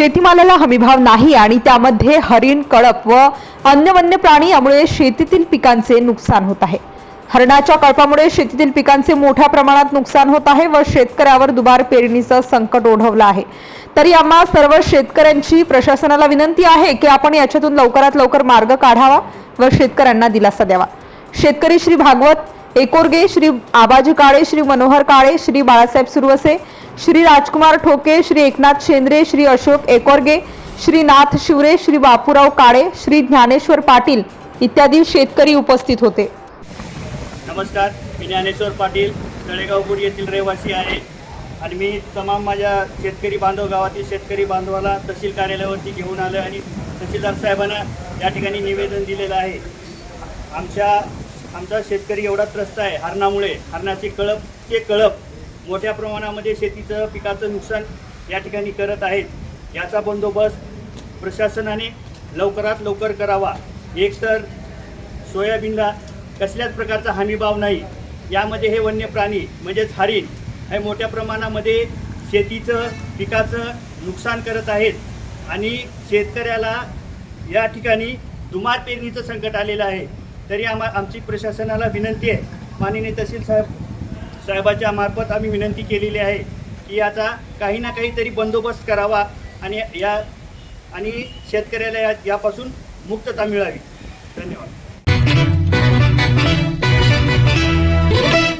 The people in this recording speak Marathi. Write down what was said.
शेतीमालाला हमीभाव नाही आणि त्यामध्ये हरिण कळप व अन्य वन्य प्राणी यामुळे शेतीतील पिकांचे नुकसान होत आहे. हरणाच्या कळपामुळे शेतीतील पिकांचे मोठ्या प्रमाणात नुकसान होत आहे व शेतकऱ्यावर दुबार पेरणीचं संकट ओढवलं आहे. तरी आम्हा सर्व शेतकऱ्यांची प्रशासनाला विनंती आहे की आपण याच्यातून लवकरात लवकर मार्ग काढावा व शेतकऱ्यांना दिलासा द्यावा. शेतकरी श्री भागवत एकोरगे श्री आबाजी काळे श्री मनोहर काळे श्री बाळासाहेब सुरवसे श्री राजकुमार ठोके श्री एकनाथ शेंद्रे श्री अशोक एकोरगे श्री नाथ शिवरे श्री बापूराव काळे श्री ज्ञानेश्वर पाटील इत्यादी शेतकरी उपस्थित होते. नमस्कार मी ज्ञानेश्वर पाटील तळेगावपूर येथील रहिवासी आहे. आणि मी तमाम माझ्या शेतकरी बांधव गावातील शेतकरी बांधवाला तहसील कार्यालयावरती घेऊन आलो आणि तहसीलदार साहेबांना या ठिकाणी निवेदन दिलेलं आहे. आमच्या आमचा शेतकरी एवढा त्रस्त आहे हरणामुळे. हरणाचे कळप ते कळप मोठ्या प्रमाणामध्ये शेतीचं पिकाचं नुकसान या ठिकाणी करत आहेत. याचा बंदोबस्त प्रशासनाने लवकरात लवकर करावा. एक तर सोयाबीनला कसल्याच प्रकारचा हमीभाव नाही. यामध्ये हे वन्य प्राणी म्हणजेच हरिण हे मोठ्या प्रमाणामध्ये शेतीचं पिकाचं नुकसान करत आहेत. आणि शेतकऱ्याला या ठिकाणी दुमार पेरणीचं संकट आलेलं आहे. तरी आम्हा आमची प्रशासनाला विनंती आहे. माननीय तहसील साहेब साहेबाच्या मार्फत आम्ही विनंती केलेली आहे की याचा काही ना काहीतरी बंदोबस्त करावा आणि या आणि शेतकऱ्याला या यापासून मुक्तता मिळावी. धन्यवाद.